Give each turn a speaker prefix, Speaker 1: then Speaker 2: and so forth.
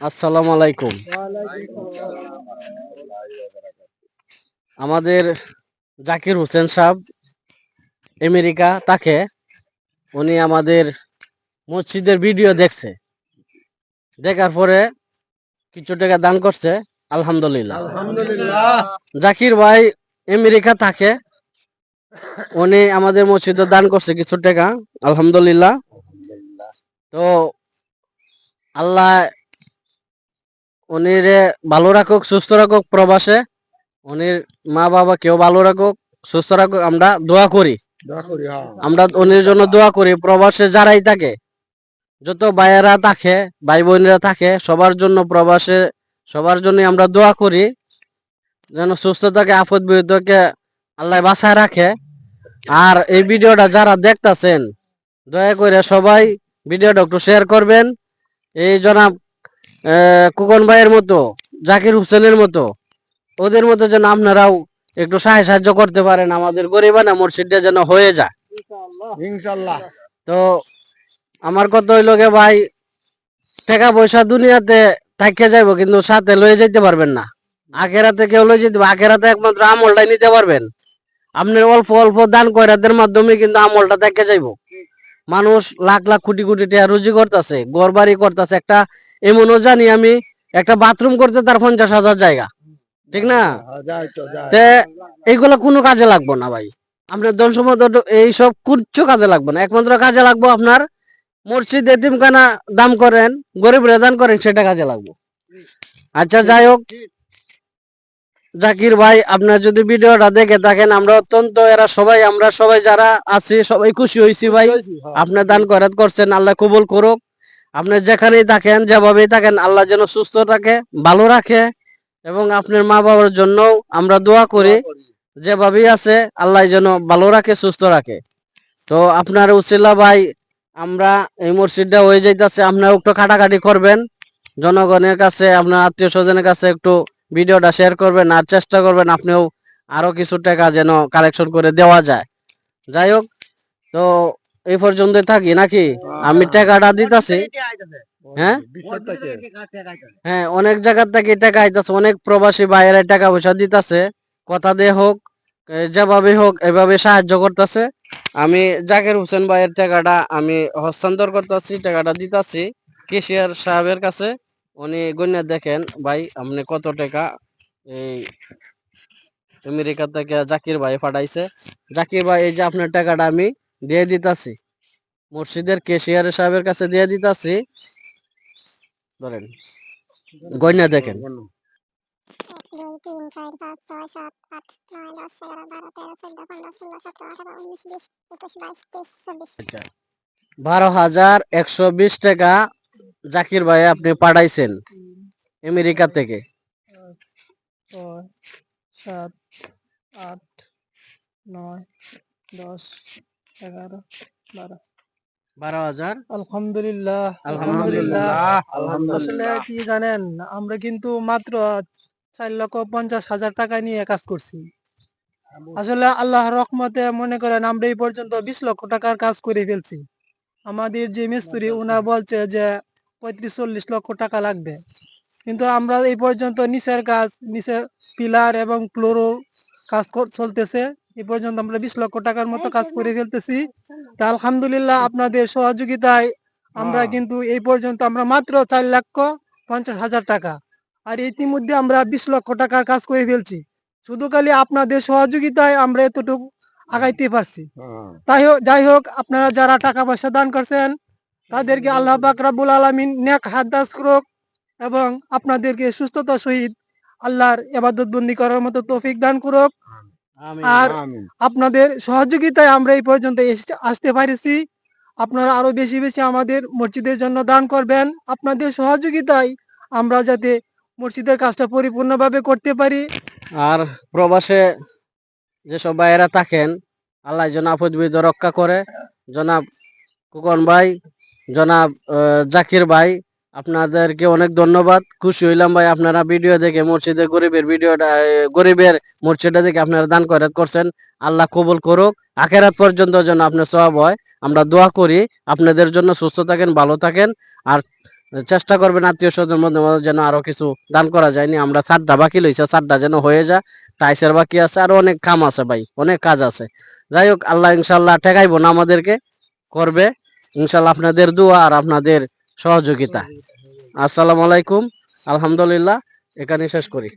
Speaker 1: আসসালামু আলাইকুম। আমাদের জাকির হোসেন সাহেব আমেরিকা তাকে উনি আমাদের মসজিদের ভিডিও দেখছে। দেখার পরে কিছু টাকা দান করছে আলহামদুলিল্লাহ।
Speaker 2: আলহামদুলিল্লাহ।
Speaker 1: জাকির ভাই আমেরিকা থাকে উনি আমাদের মসজিদে দান করছে কিছু টাকা আলহামদুলিল্লাহ। তো আল্লাহ উনির ভালো রাখুক সুস্থ রাখুক প্রবাসে। উনির মা বাবা কেউ ভালো রাখুক সুস্থ রাখুক আমরা দোয়া করি।
Speaker 2: হ্যাঁ।
Speaker 1: আমরা উনির জন্য দোয়া করি প্রবাসে যারাই থাকে যত ভাইয়েরা থাকে ভাই বোনেরা থাকে সবার জন্য প্রবাসে সবার জন্য আমরা দোয়া করি যেন সুস্থ থাকে আপদ বিপদকে আল্লাহ বাঁচায় রাখে। আর এই ভিডিওটা যারা দেখতাছেন দয়া করে সবাই ভিডিওটা একটু শেয়ার করবেন। এই জনাব কুকন ভাইয়ের মতো জাকির হোসেনের মতো ওদের মতো যেন আপনারাও একটু সাহায্য সাহায্য করতে পারেন আমাদের গরিবানা মসজিদটা যেন হয়ে যায়।
Speaker 2: ইনশাল্লাহ
Speaker 1: তো আমার কথা হইল গে ভাই টাকা পয়সা দুনিয়াতে থাইকে যাইবো কিন্তু সাথে লয়ে যাইতে পারবেন না। আখেরাতে কেউ লয়ে যেতে আখেরাতে একমাত্র আমলটাই নিতে পারবেন। আপনার অল্প অল্প দান কয়রাতের মাধ্যমে কিন্তু আমলটা থাইকে যাইবো। মানুষ লাখ লাখ কোটি কোটি টাকা রুজি করতেছে ঘর বাড়ি করতেছে একটা এমনও জানি আমি একটা বাথরুম করতে তার পঞ্চাশ হাজার জায়গা। ঠিক না?
Speaker 2: হ্যাঁ,
Speaker 1: এইগুলো কোনো কাজে লাগবো না ভাই। আপনার ধন সম্পদ এইসব কিচ্ছু কাজে লাগবে না। একমাত্র কাজে লাগবো আপনার মসজিদ এতিমখানা দাম করেন গরিব দান করেন সেটা কাজে লাগবো। আচ্ছা যাই হোক। জাকির ভাই আপনার যদি ভিডিওটা দেখে থাকেন আমরা অত্যন্ত এরা সবাই আমরা সবাই যারা আছি সবাই খুশি হয়েছি ভাই। আপনার দান করাত করছেন আল্লাহ কবুল করুক। আপনি যেখানেই থাকেন যেভাবেই থাকেন আল্লাহ যেন সুস্থ রাখে ভালো রাখে এবং আপনার মা বাবার জন্য আমরা দোয়া করি। যেভাবেই আছে আল্লাহ যেন ভালো রাখে সুস্থ রাখে। তো আপনার উসিল্লা ভাই আমরা এই মসজিদটা হয়ে যাইতেছে আপনারা একটু কাটাকাটি করবেন। জনগণের কাছে আপনার আত্মীয় স্বজনের কাছে একটু ভিডিওটা শেয়ার করবেন আর চেষ্টা করবেন আপনিও আরও কিছু টাকা যেন কালেকশন করে দেওয়া যায়। যাই হোক তো এই পর্যন্ত থাকি নাকি? আমি টাকাটা দিতাছি। হ্যাঁ? হ্যাঁ অনেক জায়গার থেকে টাকা আইতাছে। অনেক প্রবাসী বাইরে টাকা পয়সা দিতাছে। কথা দিয়ে হোক যেভাবে হোক এভাবে সাহায্য করতেছে। আমি জাকির হোসেন ভাইয়ের টাকাটা আমি হস্তান্তর করতেছি টাকাটা দিতাছি কেশিয়ার সাহেবের কাছে। উনি গণ্য দেখেন ভাই আপনি কত টাকা এই আমেরিকা থেকে জাকির ভাই পাঠাইছে? জাকির ভাই এই যে আপনার টাকাটা আমি দিয়ে দিতাছি। মসজিদের কেশিয়ার সাহেবের কাছে দিয়ে দিতাছি। ধরেন, গয়না দেখেন।
Speaker 3: চব্বিশ
Speaker 1: বারো হাজার একশো বিশ টাকা জাকির ভাই আপনি পাঠাইছেন আমেরিকা থেকে।
Speaker 4: সাত, আট, নয়, দশ এগারো বারো।
Speaker 1: বারো হাজার?
Speaker 4: আলহামদুলিল্লাহ।
Speaker 1: আলহামদুলিল্লাহ।
Speaker 4: আসলে কি জানেন আমরা কিন্তু মাত্র চার লক্ষ পঞ্চাশ হাজার টাকা নিয়ে কাজ করছি। আসলে রহমতে মনে করেন আমরা এই পর্যন্ত বিশ লক্ষ টাকার কাজ করে ফেলছি। আমাদের যে মিস্ত্রি উনা বলছে যে পঁয়ত্রিশ চল্লিশ লক্ষ টাকা লাগবে। কিন্তু আমরা এই পর্যন্ত নিচের কাজ নিচে পিলার এবং ফ্লোরও কাজ চলতেছে। এই পর্যন্ত আমরা বিশ লক্ষ টাকার মতো কাজ করে ফেলতেছি তা আলহামদুলিল্লাহ আপনাদের সহযোগিতায় আমরা
Speaker 2: হ্যাঁ।
Speaker 4: কিন্তু এই পর্যন্ত আমরা মাত্র চার লক্ষ পঞ্চাশ হাজার টাকা আর ইতিমধ্যে আমরা বিশ লক্ষ টাকার কাজ করে ফেলছি শুধু খালি আপনাদের সহযোগিতায় আমরা এতটুকু আগাইতে পারছি
Speaker 2: হ্যাঁ।
Speaker 4: তাই হোক যাই হোক আপনারা যারা টাকা পয়সা দান করছেন তাদেরকে আল্লাহ বাকরাবুল রাব্বুল আলামিন নেক হাত দাস করুক এবং আপনাদেরকে সুস্থতা সহিত আল্লাহর এবাদত বন্দি করার মতো তৌফিক দান করুক। আর আপনাদের সহযোগিতায় আমরা এই পর্যন্ত আসতে পারিছি। আপনারা আরও বেশি বেশি আমাদের মসজিদের জন্য দান করবেন। আপনাদের সহযোগিতায় আমরা যাতে মসজিদের কাজটা পরিপূর্ণভাবে করতে পারি।
Speaker 1: আর প্রবাসে যেসব ভাইয়েরা থাকেন আল্লাহ আপদ রক্ষা করে। জনাব কুকন ভাই জনাব জাকির ভাই আপনাদেরকে অনেক ধন্যবাদ। খুশি হইলাম ভাই, আপনারা ভিডিও দেখে মসজিদে গরিবের ভিডিওটা গরিবের মসজিদটা দেখে আপনারা দান করাত করছেন। আল্লাহ কবুল করুক। আখেরাত পর্যন্ত যেন আপনার সব হয়। আমরা দোয়া করি, আপনাদের জন্য সুস্থ থাকেন, ভালো থাকেন। আর চেষ্টা করবেন আত্মীয় স্বজন মধ্যে যেন আরও কিছু দান করা যায়নি আমরা চারটা বাকি লইছে চারটা যেন হয়ে যায়। টাইসের বাকি আছে, আরও অনেক কাম আছে ভাই, অনেক কাজ আছে। যাই হোক, আল্লাহ ইনশাল্লাহ ঠেকাইবো না আমাদেরকে, করবে। ইনশাল্লাহ আপনাদের দোয়া আর আপনাদের সহযোগিতা। আসসালামু আলাইকুম। আলহামদুলিল্লাহ। এখানে শেষ করি।